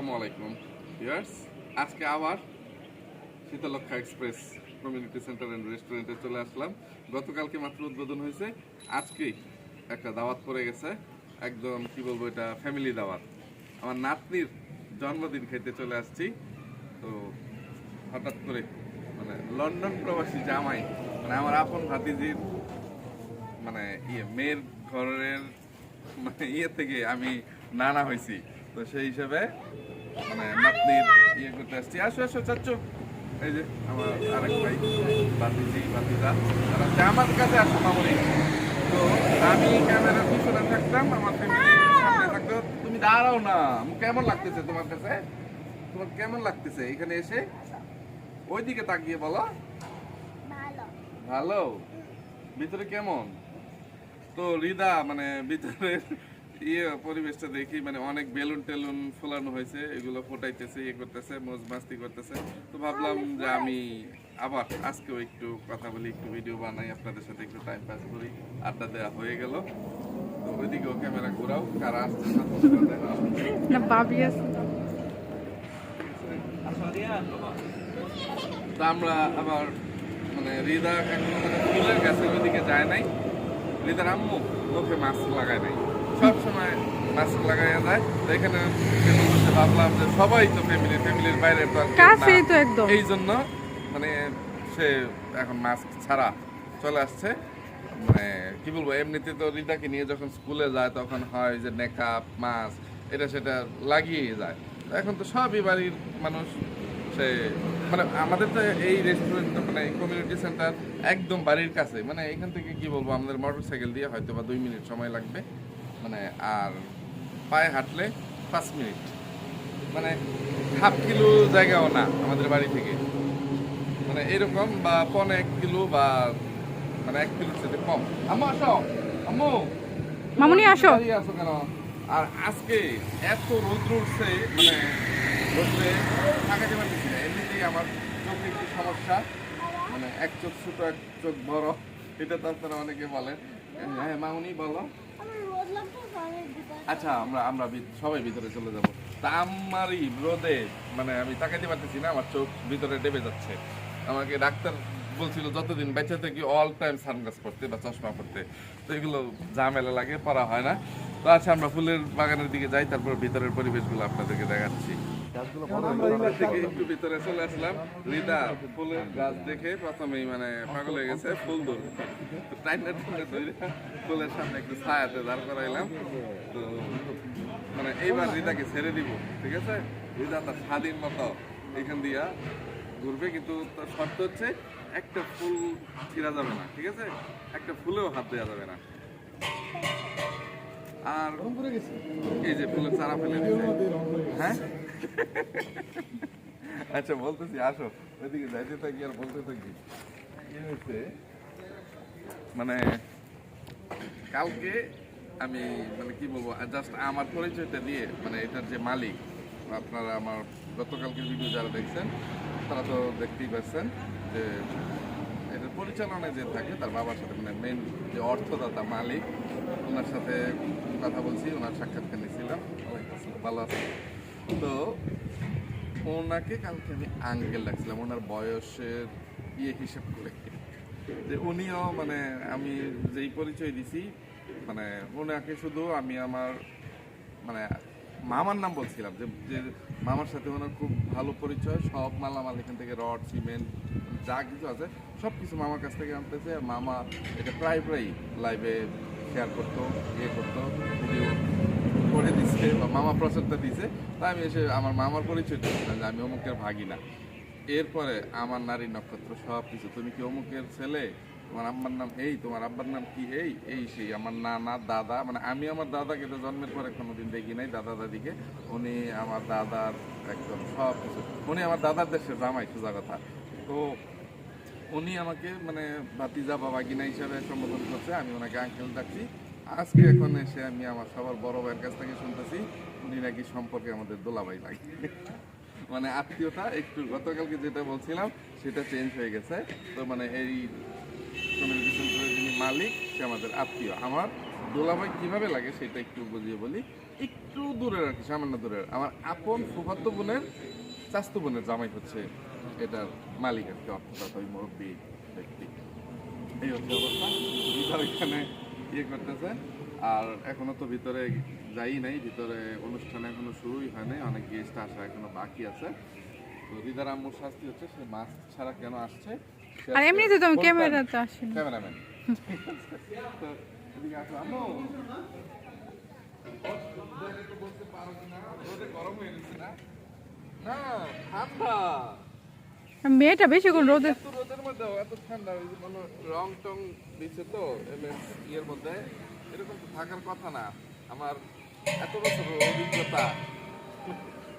আসসালামু আলাইকুম। ভিউয়ার্স আজকে আবার Shitalakshya express community centre and রেস্টুরেন্টে চলে আসলাম। গতকালকে মাত্র উদ্বোধন হয়েছে। আজকেই একটা দাওয়াত পড়ে গেছে। একদম, কি বলব এটা ফ্যামিলি দাওয়াত। আমার নাতনির জন্মদিন খেতে চলে আসছি। তো হঠাৎ করে মানে লন্ডন প্রবাসী জামাই মানে আমার আপন ভাতিজির মানে ইয়ে মেয়ের ঘরের মানে ইয়ে থেকে আমি নানা হয়েছি। তো সেই হিসাবে মানে নাতনির ইয়ে করতে আসছি। আসো আসো চাচ্চু এই যে আমার আরেক ভাই বাতিজি বাতিদা তারা হচ্ছে আমার কাছে আসো মামনি তো আমি ক্যামেরার পিছনে থাকতাম আমার ফ্যামিলির সামনে থাকতো। তুমি দাঁড়াও না কেমন লাগতেছে তোমার কাছে? তোমার কেমন লাগতেছে? এখানে এসে ওইদিকে তাকিয়ে বলো। ভালো। ভালো? ভিতরে কেমন? তো রিদা মানে ভিতরে ইয়ে পরিবেশটা দেখি মানে অনেক বেলুন টেলুন ফোলানো হয়েছে এগুলো ফোটাইতেছে ইয়ে করতেছে মোজ মাস্তি করতেছে। তো ভাবলাম যে আমি আবার আজকেও একটু কথা বলি একটু ভিডিও বানাই আপনাদের সাথে একটু টাইম পাস করি। আড্ডা দেওয়া হয়ে গেল। তো ওইদিকেও ক্যামেরা ঘোরাও কারা আসছে না ভাবি আছে। তো আমরা আবার মানে হৃদা এখনও মানে ফুলের গাছের ওইদিকে যায় নাই। হৃদার আম্মু মুখে মাস্ক লাগায় নাই। সব সময় মাস্ক লাগাইয়া যায়। তো এখানে বসে ভাবলাম যে সবাই তো ফ্যামিলি ফ্যামিলির বাইরে তো কাছেই তো একদম। এই জন্য মানে সে এখন মাস্ক ছাড়া চলে আসছে। মানে কি বলব এমনিতে তো রিদাকে নিয়ে যখন স্কুলে যায় তখন হয় যে মেকআপ মাস্ক এটা সেটা লাগিয়ে যায়। এখন তো সবই বাড়ির মানুষ সে মানে আমাদের তো এই রেস্টুরেন্ট মানে কমিউনিটি সেন্টার একদম বাড়ির কাছে মানে এখান থেকে কি বলব আমাদের মোটর সাইকেল দিয়ে হয়তো বা দুই মিনিট সময় লাগবে। মানে আর পায়ে হাঁটলে পাঁচ মিনিট। মানে হাফ কিলো জায়গাও না আমাদের বাড়ি থেকে। মানে এরকম বা পনে এক কিলো বা মানে এক কিলোর সাথে কম। আম্মু আসো আম্মু। মামুনি, আসো। আছো কেন? আর আজকে এত রৌদ্র উঠছে মানে রোদ্রে থাকাতে পারতেছি না। এমনিতেই আমার চোখে একটু সমস্যা। মানে এক চোখ ছোট এক চোখ বড়। এটা তো আপনারা অনেকে বলেন। হ্যাঁ মামুনি বলো। আচ্ছা আমরা আমরা সবাই ভিতরে চলে যাব। তা আমারই রোদে মানে আমি তাকাইতে পারতেছি না, আমার চোখ ভিতরে ডেবে যাচ্ছে। আমাকে ডাক্তার বলছিল, যতদিন বেঁচে থেকে অল টাইম সানগ্লাস পড়তে বা চশমা পড়তে। তো এগুলো ঝামেলা লাগে, পড়া হয় না। তো আচ্ছা আমরা ফুলের বাগানের দিকে যাই, তারপর ভিতরের পরিবেশগুলো আপনাদেরকে দেখাচ্ছি। আমরা থেকে একটু ভিতরে চলে আসলাম। রিদা ফুলের গাছ দেখে প্রথমেই মানে পাগল হয়ে গেছে ফুল ধরে টাইমটা টাইমটা ধরে ফুলের সামনে একটু ছায়াতে দাঁড় করাইলাম। তো মানে এইবার রিদাকে ছেড়ে দিব ঠিক আছে? রিদা তার স্বাধীন মতো এখান দিয়া ঘুরবে কিন্তু তার শর্ত হচ্ছে একটা ফুল ছিঁড়া যাবে না ঠিক আছে? একটা ফুলেও হাত দেওয়া যাবে না। আর এই যে ফুলের চারা ফেলে হ্যাঁ? আচ্ছা বলতেছি, আসো। ওইদিকে যাইতে থাকি আর বলতে থাকি। মানে কালকে আমি মানে কি বলব জাস্ট আমার পরিচয়টা দিয়ে মানে এটার যে মালিক, আপনারা আমার, গতকালকের ভিডিও যারা দেখছেন, তারা তো দেখতেই পাচ্ছেন যে এটার পরিচালনায় যে থাকে, তার বাবার সাথে মানে মেন যে অর্থদাতা মালিক, ওনার সাথে কথা বলছি, ওনার সাক্ষাৎকার নিয়েছিলাম। ভালো আছে তো ওনাকে কালকে আমি আঙ্কেল ডাকছিলাম ওনার বয়সের ইয়ে হিসেব করে। যে উনিও মানে আমি যেই পরিচয় দিছি মানে ওনাকে শুধু আমি আমার মানে মামার নাম বলছিলাম, যে যে মামার সাথে ওনার খুব ভালো পরিচয়, সব মালামাল এখান থেকে রড, সিমেন্ট, যা কিছু আছে, সব কিছু মামার কাছ থেকে আনতেছে, আর মামা এটা প্রায় প্রায় লাইভে শেয়ার করতো ইয়ে করতো ভিডিও করে দিচ্ছে বা মামা প্রচারটা দিছে, তা আমি এসে আমার মামার পরিচয় দিচ্ছিলাম যে আমি অমুকের ভাগিনা। এরপরে আমার নারী নক্ষত্র সব কিছু, তুমি কি অমুকের ছেলে? তোমার আম্মার নাম এই, তোমার আব্বার নাম কি এই? এই সেই, আমার নানা, দাদা মানে আমি আমার দাদাকে তো জন্মের পরে কোনোদিন দেখি নাই, দাদা দাদিকে। উনি আমার দাদার একদম সব কিছু। উনি আমার দাদার দেশের জামাই, সোজা কথা। তো উনি আমাকে মানে ভাতিজা বা বাগিনা হিসাবে সম্বোধন করছে, আমি ওনাকে আঙ্কেল ডাকছি। আজকে এখন এসে আমি আমার সবার বড় ভাইয়ের কাছ থেকে শুনতেছি, উনি নাকি সম্পর্কে আমাদের দোলাভাই লাগে মানে আত্মীয়তা একটু, গতকালকে যেটা বলছিলাম, সেটা চেঞ্জ হয়ে গেছে। তো মানে এই মালিক, সে আমাদের আত্মীয়। আমার দোলাভাই কীভাবে লাগে সেটা একটু বুঝিয়ে বলি। একটু দূরের আর কি, সামান্য দূরের। আমার আপন ফুফাত্ত বোনের চাস্ত বোনের জামাই হচ্ছে এটার মালিক আর কি অর্থদাতা ওই মুরব্বী ব্যক্তি। এই হচ্ছে অবস্থা। এখানে ইয়ে করতেছে। আর এখনও তো ভিতরে যাই নাই ভিতরে অনুষ্ঠান এখনও শুরুই হয় নাই অনেক গেস্ট আসা এখনও বাকি আছে। তো রিদার আম্মুর শাস্তি হচ্ছে সে মাস্ক ছাড়া কেন আসছে? আর এমনিতে তো বলতাম- ক্যামেরাতে আসি ক্যামেরাম্যান। তো এদিকে আসো আম্মু। গরম হয়ে গেছে না? না ঠান্ডা। মেয়েটা বেশিক্ষণ রোদে এত রোদের মধ্যে এত ঠান্ডা রং টং দিচ্ছে তো ইয়ের মধ্যে। এরকম তো থাকার কথা না। আমার এত বছর অভিজ্ঞতা।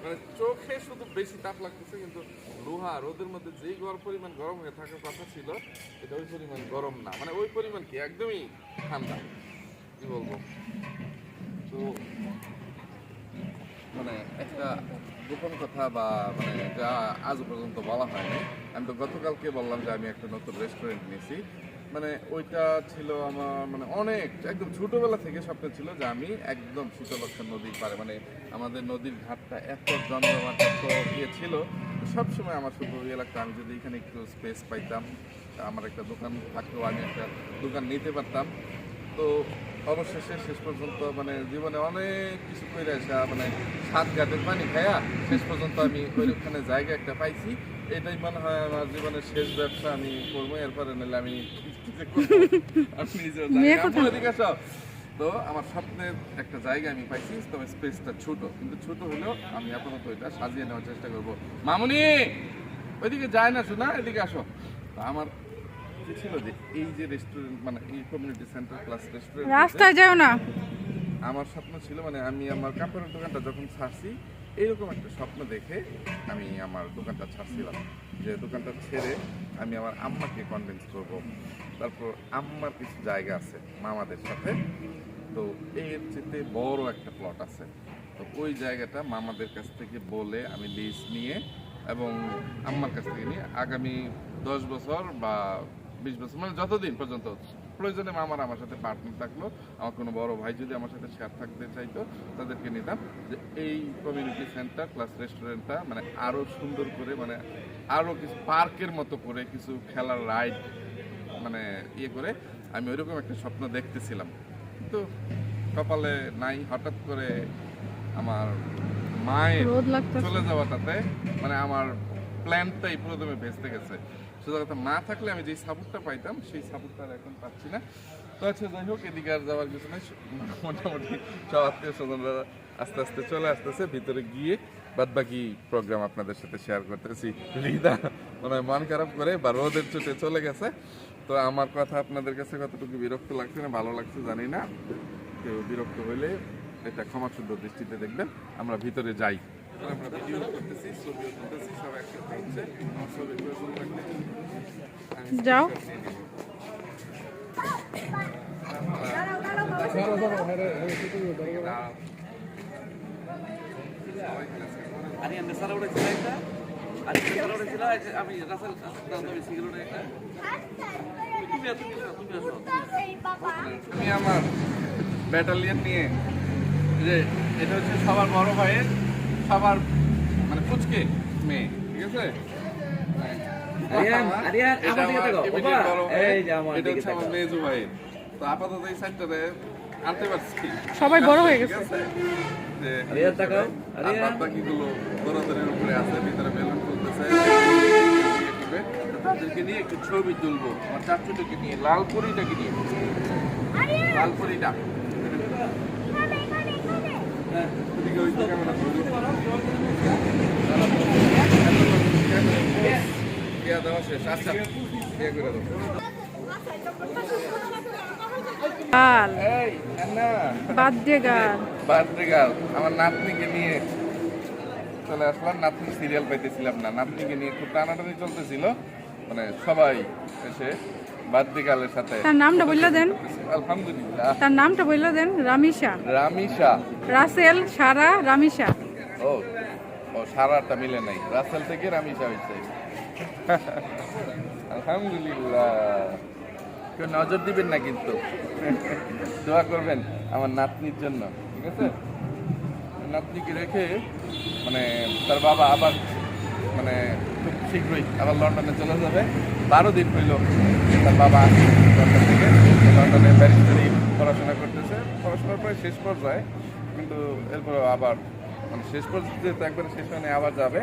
মানে চোখে শুধু বেশি তাপ লাগতেছে, কিন্তু লোহা, রোদের মধ্যে যেই গরম পরিমাণ গরম হয়ে থাকার কথা ছিল, এটা ওই পরিমাণ গরম না। মানে ওই পরিমাণ কি? একদমই ঠান্ডা। কি বলব? তো মানে একটা গোপন কথা বা মানে যা আজ পর্যন্ত বলা হয়নি। আমি তো গতকালকে বললাম যে আমি একটা নতুন রেস্টুরেন্ট নিয়েছি। মানে ওইটা ছিল আমার মানে অনেক, একদম ছোটোবেলা থেকে স্বপ্ন ছিল যে আমি একদম শীতলক্ষা নদীর পারে মানে আমাদের নদীর ঘাটটা এত জমজমাট, এত ইয়ে ছিল। সবসময় আমার শুধু ইয়ে লাগতো আমি যদি এখানে একটু স্পেস পাইতাম, আমার একটা দোকান থাকলেও আমি একটা দোকান নিতে পারতাম। তো অবশেষে শেষ পর্যন্ত মানে জীবনে অনেক কিছু করে আসা মানে সাত ঘাটের পানি খায়া শেষ পর্যন্ত আমি ওইখানে জায়গা একটা পাইছি। এটাই মনে হয় আমার জীবনের শেষ ব্যবসা আমি করব। এরপরে নিলে আমি। তো আমার স্বপ্নের একটা জায়গা আমি পাইছি তবে স্পেসটা ছোট। কিন্তু ছোট হলেও আমি আপাতত এটা সাজিয়ে নেওয়ার চেষ্টা করব। মামুনি ওইদিকে যায় না শোনা এদিকে আসো। আমার কি ছিল যে এই যে রেস্টুরেন্ট মানে এই কমিউনিটি সেন্টার প্লাস রেস্টুরেন্ট রাস্তায় যাও না। আমার স্বপ্ন ছিল মানে আমি আমার কাপড়ের দোকানটা যখন ছাড়ছি এইরকম একটা স্বপ্ন দেখে আমি আমার দোকানটা ছাড়ছিলাম। যে দোকানটা ছেড়ে আমি আমার আম্মাকে কনভিন্স করব। তারপর আম্মার কিছু জায়গা আছে মামাদের সাথে। তো এর চেয়ে বড় একটা প্লট আছে। তো ওই জায়গাটা মামাদের কাছ থেকে বলে আমি লিজ নিয়ে এবং আম্মার কাছ থেকে নিয়ে আগামী দশ বছর বা বিশ বছর মানে যতদিন পর্যন্ত প্রয়োজনে মামার আমার সাথে পার্টনার থাকল আমার কোনো বড় ভাই যদি আমার সাথে শেয়ার থাকতে চাইতো তাদেরকে নিতাম। যে এই কমিউনিটি সেন্টার প্লাস রেস্টুরেন্টটা মানে আরও সুন্দর করে মানে আরও কিছু পার্কের মতো করে কিছু খেলার রাইড মানে ইয়ে করে আমি ওইরকম একটা স্বপ্ন দেখতেছিলাম। কিন্তু কপালে নাই হঠাৎ করে আমার মায়ের চলে যাওয়াটাতে মানে আমার প্ল্যানটাই প্রথমে ভেস্তে গেছে। সোজা কথা না থাকলে আমি যেই সাপোর্টটা পাইতাম, সেই সাপোর্টটা আর এখন পাচ্ছি না। তো আচ্ছা যাই হোক, এদিকে আর যাওয়ার কিছু নেই। মোটামুটি সব আত্মীয় স্বজনরা আস্তে আস্তে চলে আসতেছে। ভিতরে গিয়ে বাদ বাকি প্রোগ্রাম আপনাদের সাথে শেয়ার করতেছি। রিদা মানে মন খারাপ করে বা রোদের চোটে চলে গেছে। তো আমার কথা আপনাদের কাছে কতটুকু বিরক্ত লাগছে না ভালো লাগছে জানি না। কেউ বিরক্ত হইলে এটা ক্ষমা সুন্দর দৃষ্টিতে দেখবেন। আমরা ভিতরে যাই। আমরা ভিডিও করতেছি ছবিও তুলতেছি সব একসাথে হচ্ছে প্রয়োজন যাও। আরে আমি তুমি তুমি তুমি আমার ব্যাটালিয়ন নিয়ে। যে, এটা হচ্ছে সবার বড় ভাইয়ের সবার মানে পুচকে মেয়ে ঠিক আছে? সবাই বড় হয়ে গেছে। তাদেরকে নিয়ে একটু ছবি তুলবো। আমার চাচুটাকে নিয়ে লাল পরিটাকে নিয়ে। লাল পরিটা এদিকে ওই যে ক্যামেরা ধরো। ইয়া দেওয়া শেষ আচ্ছা ইয়ে করে দাও গাল। গাল। বার্থডে আমার নাতনিকে নিয়ে চলে আসলাম। নাতনি সিরিয়াল পাইতেছিলাম না। নাতনিকে নিয়ে খুব টানাটানি চলতেছিল। মানে সবাই এসে বার্থডে গার্লের সাথে তার নামটা বললে দেন। আলহামদুলিল্লাহ। তার নামটা বললে দেন রামিশা। রামিশা। রাসেল, সারা, রামিশা। ও ও, সারাটা মিলে নাই। রাসেল থেকে রামিশা হয়েছে। আলহামদুলিল্লাহ। কেউ নজর দিবেন না কিন্তু। দোয়া করবেন আমার নাতনির জন্য, ঠিক আছে? নাতনিকে রেখে মানে তার বাবা আবার মানে খুব শীঘ্রই আবার লন্ডনে চলে যাবে। বারো দিন হইল তার বাবা আসছে লন্ডন থেকে। লন্ডনে ব্যারিস্টারি পড়াশোনা করতেছে। পড়াশোনার প্রায় শেষ পর্যায়ে। কিন্তু এরপর আবার মানে শেষ পর্যন্ত যেহেতু একবারে শেষ হয়নি, আবার যাবে।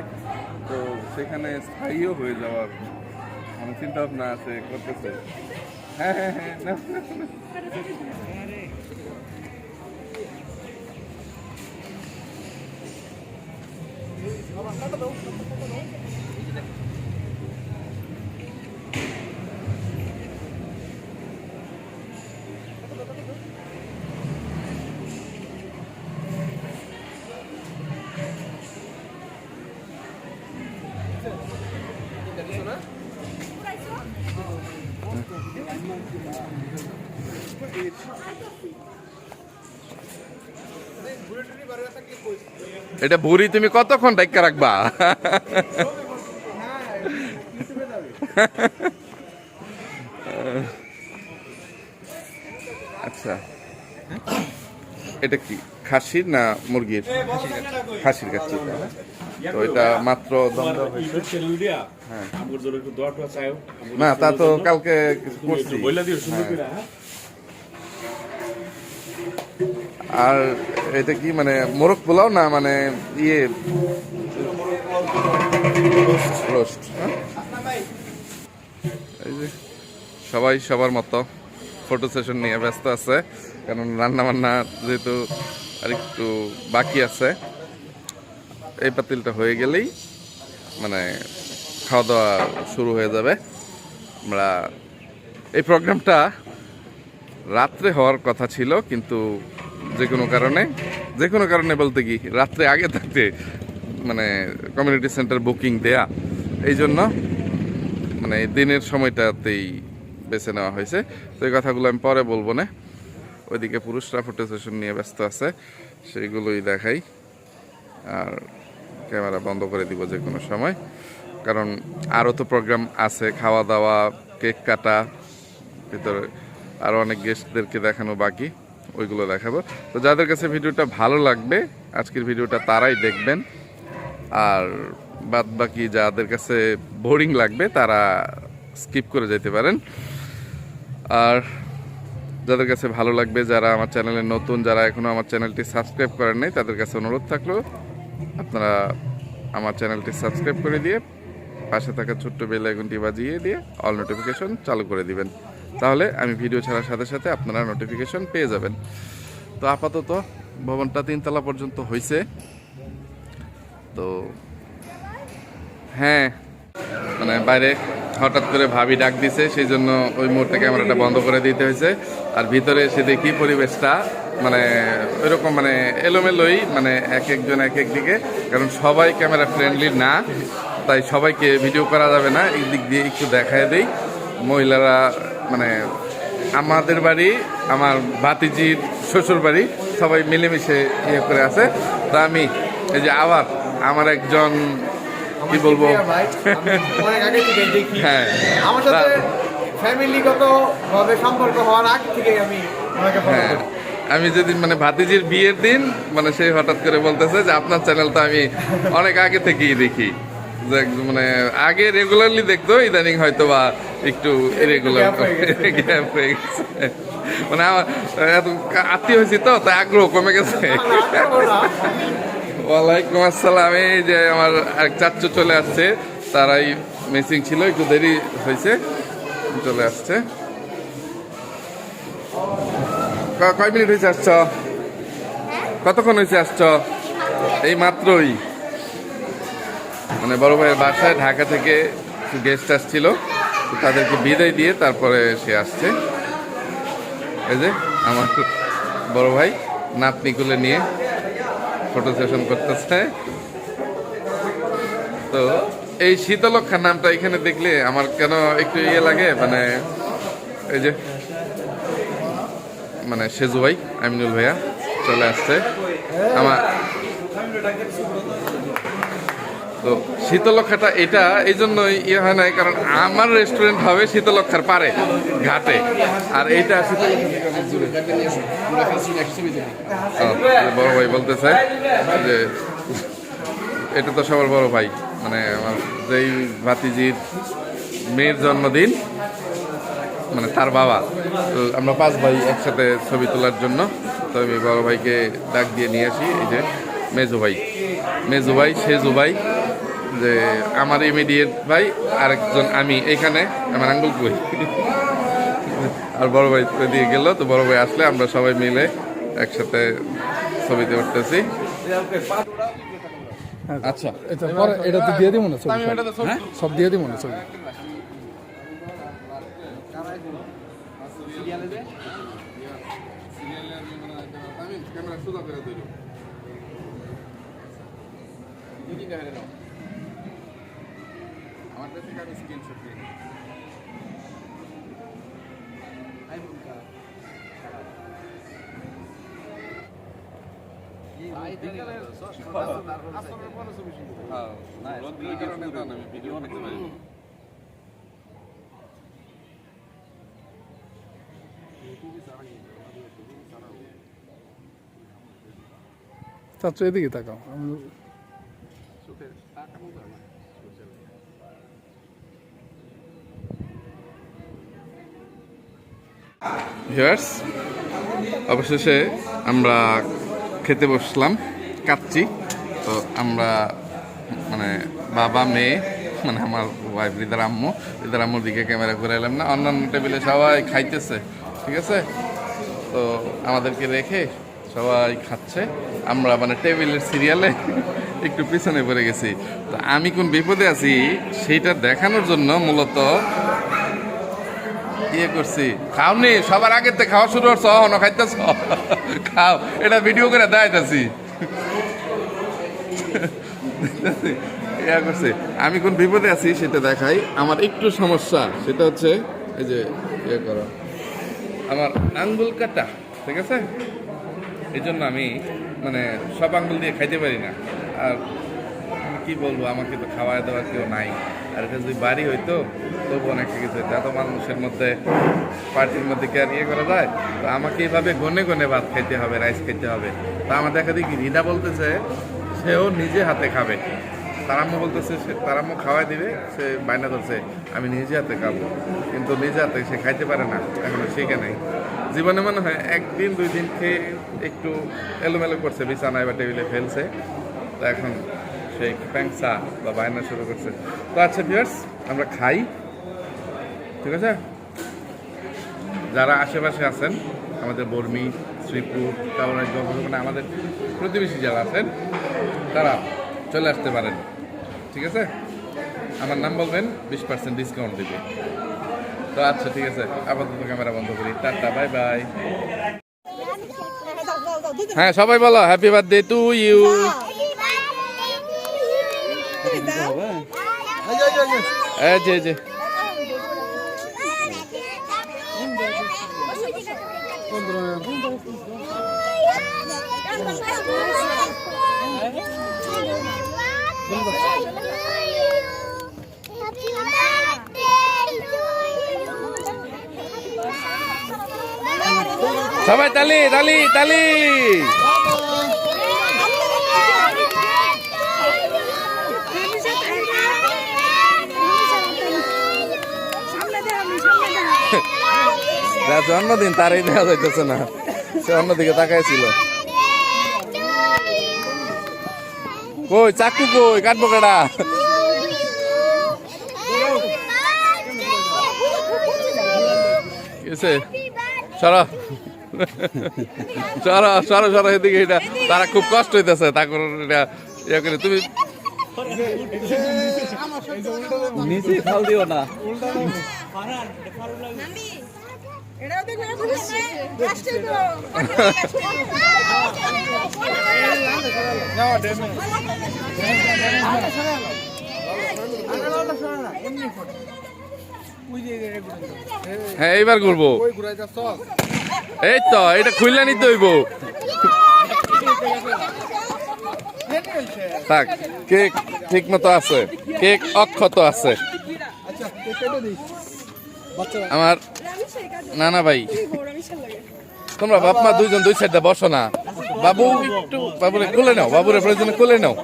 তো সেখানে স্থায়ীও হয়ে যাওয়ার মানে চিন্তা ভাবনা আছে, করতেছে? হ্যাঁ হ্যাঁ হ্যাঁ এটা বুড়ি তুমি কতক্ষণ ডাক্কা রাখবা? আচ্ছা। এটা কি খাসির না মুরগির? খাসির কাছে তো এটা মাত্র হ্যাঁ। না তা তো কালকে করছি হ্যাঁ। আর এটা কি মানে মোরগ পোলাও না মানে ইয়ে? রোস্ট হ্যাঁ? এই যে সবাই সবার মতো ফটো সেশন নিয়ে ব্যস্ত আছে কারণ রান্না বান্না যেহেতু আরেকটু বাকি আছে। এই পাতিলটা হয়ে গেলেই মানে খাওয়া দাওয়া শুরু হয়ে যাবে। আমরা এই প্রোগ্রামটা রাত্রে হওয়ার কথা ছিল, কিন্তু যে কোনো কারণে, যে কোনো কারণে বলতে কি, রাত্রে আগে থাকতে মানে কমিউনিটি সেন্টার বুকিং দেয়া, এই জন্য মানে দিনের সময়টাতেই বেছে নেওয়া হয়েছে। তো এই কথাগুলো আমি পরে বলব না। ওইদিকে পুরুষরা ফটো সেশন নিয়ে ব্যস্ত আছে, সেইগুলোই দেখাই। আর ক্যামেরা বন্ধ করে দিব যে কোনো সময়। কারণ আরও তো প্রোগ্রাম আছে খাওয়া দাওয়া কেক কাটা, ভিতরে আরও অনেক গেস্টদেরকে দেখানো বাকি, ওইগুলো দেখাবো। তো যাদের কাছে ভিডিওটা ভালো লাগবে, আজকের ভিডিওটা তারাই দেখবেন। আর বাদ বাকি যাদের কাছে বোরিং লাগবে, তারা স্কিপ করে যেতে পারেন। আর যাদের কাছে ভালো লাগবে, যারা আমার চ্যানেলে নতুন, যারা এখনও আমার চ্যানেলটি সাবস্ক্রাইব করেন নাই, তাদের কাছে অনুরোধ থাকল আপনারা আমার চ্যানেলটি সাবস্ক্রাইব করে দিয়ে পাশে থাকা ছোট্ট বেল আইকনটি বাজিয়ে দিয়ে অল নোটিফিকেশন চালু করে দিবেন। তাহলে আমি ভিডিও ছাড়ার সাথে সাথে আপনারা নোটিফিকেশন পেয়ে যাবেন। তো আপাতত ভবনটা তিনতলা পর্যন্ত হয়েছে তো হ্যাঁ মানে বাইরে হঠাৎ করে ভাবি ডাক দিছে সেই জন্য ওই মুহূর্তে ক্যামেরাটা বন্ধ করে দিতে হয়েছে। আর ভিতরে এসে দেখি পরিবেশটা মানে ওইরকম মানে এলোমেলোই মানে এক একজন এক এক দিকে। কারণ সবাই ক্যামেরা ফ্রেন্ডলি না, তাই সবাইকে ভিডিও করা যাবে না। এই দিক দিয়ে একটু দেখায় দেই। মহিলারা মানে আমাদের বাড়ি, আমার ভাতিজির শ্বশুর বাড়ি, সবাই মিলেমিশে ইয়ে করে আছে। তা আমি, এই যে আবার আমার একজন কি বলব? আমি অনেক আগে থেকে দেখি। হ্যাঁ। আমার সাথে সম্পর্ক হওয়ার আগে থেকে আমি ওনাকে হ্যাঁ। আমি যেদিন মানে ভাতিজির বিয়ের দিন মানে সে হঠাৎ করে বলতেছে যে আপনার চ্যানেল তো আমি অনেক আগে থেকেই দেখি। যে মানে আগে রেগুলারলি দেখতো ইদানিং হয়তো বা একটু। গ্যাপ হয়ে গেছে। মানে আমার এত আত্মীয় হয়েছি তো তাই আগ্রহ কমে গেছে। ওয়ালাইকুম আসসালাম। এই যে আমার এক চাচ্চু চলে আসছে। তারাই মিসিং ছিল, একটু দেরি হয়েছে, চলে আসছে। কয় মিনিট হয়েছে আসছ? কতক্ষণ হয়েছে আসছ? এই মাত্রই। মানে বড় ভাইয়ের বাসায়, ঢাকা থেকে গেস্ট আসছিল। তাদেরকে বিদায় দিয়ে তারপরে সে আসছে। এই যে আমার বড় ভাই, নাতনিগুলো নিয়ে। ফটো সেশন করতেছে। তো এই শীতলক্ষা নামটা এখানে দেখলে আমার কেন একটু ইয়ে লাগে মানে এই যে মানে সেজু ভাই, আমিনুল ভাইয়া চলে আসছে। আমার তো শীতলক্ষাটা এটা এই জন্যই ইয়ে হয় না কারণ আমার রেস্টুরেন্ট হবে শীতলক্ষার পারে, ঘাটে। আর এইটা বড় ভাই বলতেছে যে, এটা তো সবার বড় ভাই মানে আমার যেই ভাতিজির মেয়ের জন্মদিন মানে তার বাবা। তো আমরা পাঁচ ভাই একসাথে ছবি তোলার জন্য, তো আমি বড় ভাইকে ডাক দিয়ে নিয়ে আসি, এই যে মেজু ভাই। মেজু ভাই, সেজু ভাই। যে আমার ইমিডিয়েট ভাই, আরেকজন আমি এখানে, আমার আঙ্গুল কই আর বড় ভাই দিয়ে গেল, তো বড় ভাই আসলে আমরা সবাই মিলে একসাথে ছবিতে উঠতেছি। আচ্ছা এটা পরে, এটা তো দিয়ে দিব না ছবি সব। ওটাতে ছবি- হ্যাঁ? সব দিয়ে দিব না ছবি চাচ্ছ এদিকে তাকাও। ভিউয়ার্স, অবশেষে আমরা খেতে বসলাম, কাচ্চি। তো আমরা মানে বাবা, মেয়ে মানে আমার ওয়াইফ রিদার আম্মু রিদার আম্মুর দিকে ক্যামেরা করে এলাম না, অন্যান্য টেবিলে সবাই খাইতেছে, ঠিক আছে? তো আমাদেরকে রেখে সবাই খাচ্ছে। আমরা মানে টেবিলের সিরিয়ালে একটু পিছনে পড়ে গেছি। তো আমি কোন বিপদে আছি সেইটা দেখানোর জন্য মূলত ইয়ে করছি। খাওনি? সবার আগে তো খাওয়া শুরু করছ অন খাইতেছ? খাও, এটা ভিডিও করে দেখাইতেছি। ইয়া করছে। আমি কোন বিপদে আছি সেটা দেখাই। আমার একটু সমস্যা, সেটা হচ্ছে, এই যে ইয়ে করো। আমার আঙ্গুল কাটা, ঠিক আছে? এই জন্য আমি মানে সব আঙ্গুল দিয়ে খাইতে পারি না। আর কি বলব, আমাকে তো খাওয়ায় দেওয়ার কেউ নাই। আর এটা যদি বাড়ি হইতো, তবু অনেক কিছু। এত মানুষের মধ্যে, পার্টির মধ্যে কি আর ইয়ে করা যায়? তো আমাকে এইভাবে গনে গনে ভাত খাইতে হবে, রাইস খাইতে হবে। তা আমার দেখা দেখি রিদা বলতেছে, সেও নিজে হাতে খাবে। তারাম্মু বলতেছে, সে তারাম্মু খাওয়াই দিবে, সে বায়না ধরছে, আমি নিজে হাতে খাব। কিন্তু নিজে হাতে সে খাইতে পারে না, এখনও শিখে নেই। জীবনে মনে হয় একদিন দুই দিন খেয়ে একটু এলোমেলো করছে, বিছানায় বা টেবিলে ফেলছে। তো এখন সেই প্যাংসা বা বায়না শুরু করছে। তো আচ্ছা ভিউয়ার্স আমরা খাই। ঠিক আছে? যারা আশেপাশে আছেন আমাদের বর্মি শ্রীপুর কাউরাইগঞ্জ মানে আমাদের প্রতিবেশী যারা আছেন তারা চলে আসতে পারেন। ঠিক আছে? আমার নাম বলবেন বিশ পার্সেন্ট ডিসকাউন্ট দিবে। তো আচ্ছা ঠিক আছে। আপাতত ক্যামেরা বন্ধ করি। টাটা বাই বাই হ্যাঁ সবাই বলো হ্যাপি বার্থডে টু ইউ এই যে যে। সবাই তালি তালি তালি। জন্মদিন তারই দেখা যাইতেছে না। সে অন্যদিকে তাকাইছিল। কই চাকু কই? কাটবো কেডা? কিসে সরা। সরা সরা সরা এদিকে এটা। তারা খুব কষ্ট হইতেছে তারপর এটা ইয়ে করে। তুমি নিচে খাল দিও না। হ্যাঁ এইবার করব ওই ঘুরাই যাচ্ছ এই তো এটা খুললে নিতে হইব। থাক কেক ঠিক মতো আছে। কেক অক্ষত আছে। আচ্ছা আমার নানা ভাই। তোমরা বাপ মা দুইজন দুই সাইডে বসো না। বাবু একটু বাবুরে কোলে নাও বাবুরে প্রয়োজনে কোলে নাও।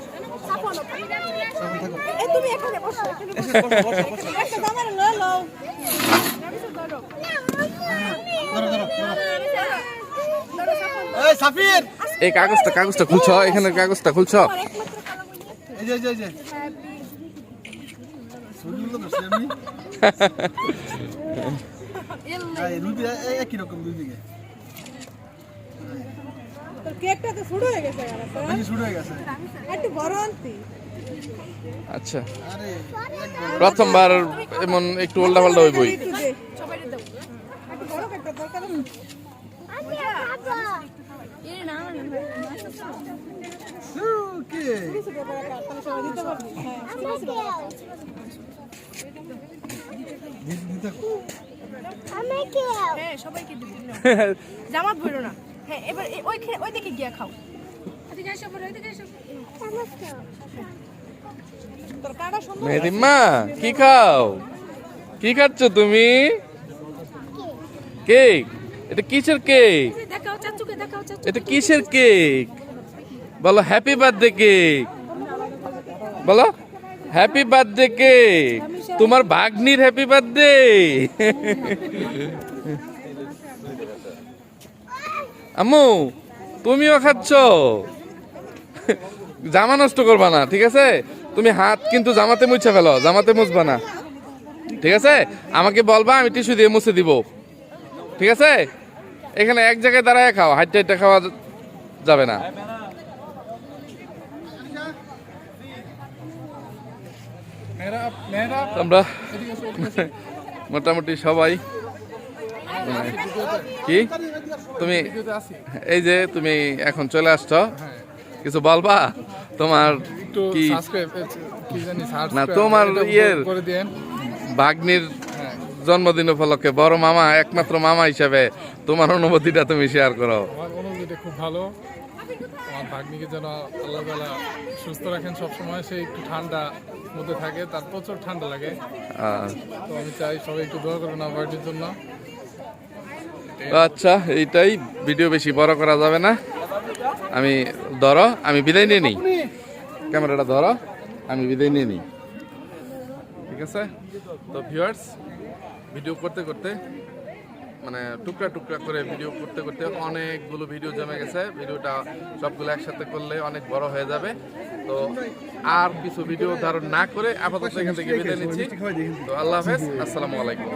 এই কাগজটা কাগজটা খুলছ এখানে কাগজটা খুলছ। এই যে এই যে এই যে ছবিগুলো তো ধরছি আমি এই দুই দিকে এই একই রকম দুই দিকে। কেকটা তো শুরু হয়ে গেছে শুরু হয়ে গেছে। একটু বড় আনতি। আচ্ছা। আরে প্রথমবার এমন একটু উল্টা পাল্টা হইবই একটু দে। একটু বড় কেকটা দরকার আমি খাব। এর নাম কি তাহলে সবাই দিতে পারবি কি খাও? কি খাচ্ছ তুমি? কেক? এটা কিসের কেক? এটা কিসের কেক? বলো হ্যাপি বার্থডে কেক। বলো। হ্যাপি বার্থডে কে তোমার ভাগ্নির হ্যাপি বার্থডে আম্মু, তুমিও খাচ্ছ? জামা নষ্ট করবা না, ঠিক আছে? তুমি হাত কিন্তু জামাতে মুছে ফেলো, জামাতে মুছবা না। ঠিক আছে? আমাকে বলবা, আমি টিস্যু দিয়ে মুছে দিব। ঠিক আছে? এখানে এক জায়গায় দাঁড়ায় খাও হাইটে হাইটে খাওয়া যাবে না মেয়েরা মেয়েরা আমরা মোটামুটি সবাই। কি? তুমি এই যে তুমি এখন চলে আসছো? কিছু বলবা? তোমার কি না, তোমার ইয়ের- ভাগ্নির হ্যাঁ। জন্মদিন উপলক্ষে বড় মামা একমাত্র মামা হিসাবে তোমার অনুভূতিটা তুমি শেয়ার করো। আমার অনুভূতি খুব ভালো। আমার ভাগ্নিকে যেন আল্লাহ তালা সুস্থ রাখেন সবসময় সে একটু ঠান্ডা মধ্যে থাকে তার প্রচুর ঠান্ডা লাগে। তো আমি চাই সবাই একটু দোয়া করুন আমার বাড়ির জন্য। আচ্ছা এইটাই ভিডিও বেশি বড় করা যাবে না। আমি ধরো আমি বিদায় নিয়ে নিই। ক্যামেরাটা ধরো আমি বিদায় নিয়ে নিই। ঠিক আছে? তো ভিউয়ার্স ভিডিও করতে করতে মানে টুকরা টুকরা করে ভিডিও করতে করতে অনেকগুলো ভিডিও জমে গেছে। ভিডিওটা সবগুলো একসাথে করলে অনেক বড় হয়ে যাবে। তো আর কিছু ভিডিও ধারণ না করে আপাতত এখান থেকে বিদায় নিচ্ছি। তো আল্লাহ হাফেজ। আসসালামু আলাইকুম।